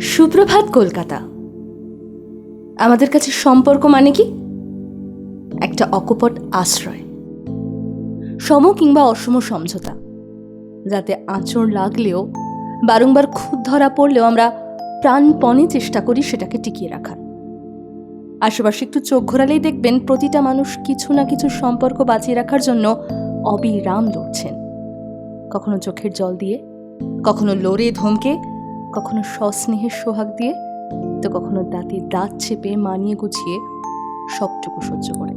সুপ্রভাত, কলকাতা। আমাদের কাছে সম্পর্ক মানে কি? একটা অকপট আশ্রয়। সম কিংবা অসম সমঝোতা। যাতে আঁচড় লাগলেও, বারংবার খুদ ধরা পড়লেও আমরা প্রাণপণে চেষ্টা করি সেটাকে টিকিয়ে রাখার। আশেপাশে একটু চোখ ঘোরালেই দেখবেন প্রতিটা মানুষ কিছু না কিছু সম্পর্ক বাঁচিয়ে রাখার জন্য অবিরাম লড়ছেন। কখনো চোখের জল দিয়ে, কখনো লড়ে ধমকে কখনো সস্নেহের সোহাগ দিয়ে, তো কখনো দাঁতে দাঁত চেপে মানিয়ে গুছিয়ে সবটুকু সহ্য করে।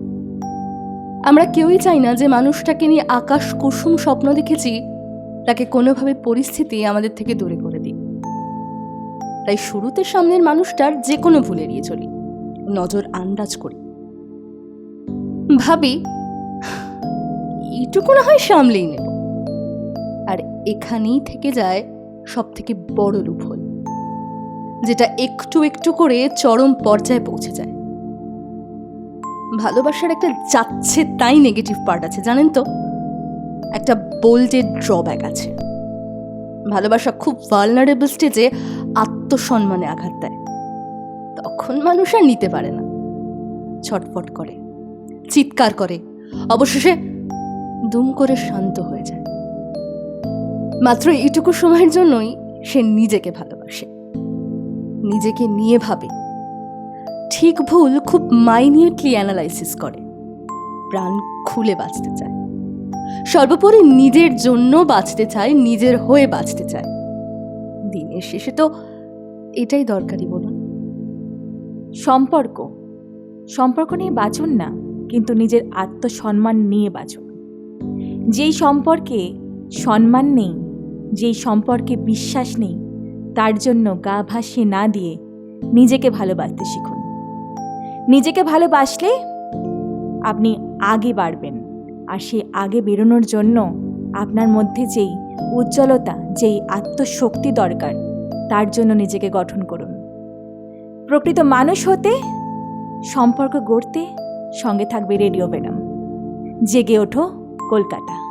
আমরা কেউই চাই না যে মানুষটাকে নিয়ে আকাশ কুসুম স্বপ্ন দেখেছি, তাকে কোনোভাবে পরিস্থিতি আমাদের থেকে দূরে করে দিই তাই শুরুতে সামনের মানুষটার যে কোনো ভুল এড়িয়ে চলি, নজর আন্দাজ করি। ভাবি, এইটুকু না হয় সামলেই নেব। আর এখানেই থেকে যায় সব থেকে বড় লুফল যেটা একটু একটু করে চরম পর্যায়ে পৌঁছে যায়। ভালোবাসার একটা যাচ্ছে তাই নেগেটিভ পার্ট আছে, জানেন তো? একটা বোল্ডেড ড্রব্যাক আছে। ভালোবাসা খুব ভালনারেবল স্টেজে আত্মসম্মানে আঘাত দেয়। তখন মানুষ আর নিতে পারে না। ছটফট করে, চিৎকার করে, অবশেষে দুম করে শান্ত হয়ে যায়। মাত্র এইটুকু সময়ের জন্যই সে নিজেকে ভালোবাসে। নিজেকে নিয়ে ভাবে। ঠিক ভুল খুব মাইনিউটলি অ্যানালাইসিস করে। প্রাণ খুলে বাঁচতে চায়। সর্বোপরি নিজের জন্য বাঁচতে চায়, নিজের হয়ে বাঁচতে চায়। দিনের শেষে তো এটাই দরকারি বলুন। সম্পর্ক। সম্পর্ক নিয়ে বাঁচুন না, কিন্তু নিজের আত্মসম্মান নিয়ে বাঁচুন। যেই সম্পর্কে সম্মান নেই যেই সম্পর্কে বিশ্বাস নেই, তার জন্য গা ভাসিয়ে না দিয়ে নিজেকে ভালোবাসতে শিখুন। নিজেকে ভালোবাসলে আপনি আগে বাড়বেন আর সেই আগে বেরোনোর জন্য আপনার মধ্যে যেই উজ্জ্বলতা, যেই আত্মশক্তি দরকার, তার জন্য নিজেকে গঠন করুন। প্রকৃত মানুষ হতে, সম্পর্ক গড়তে সঙ্গে থাকবে রেডিও বেনাম জেগে ওঠো কলকাতা।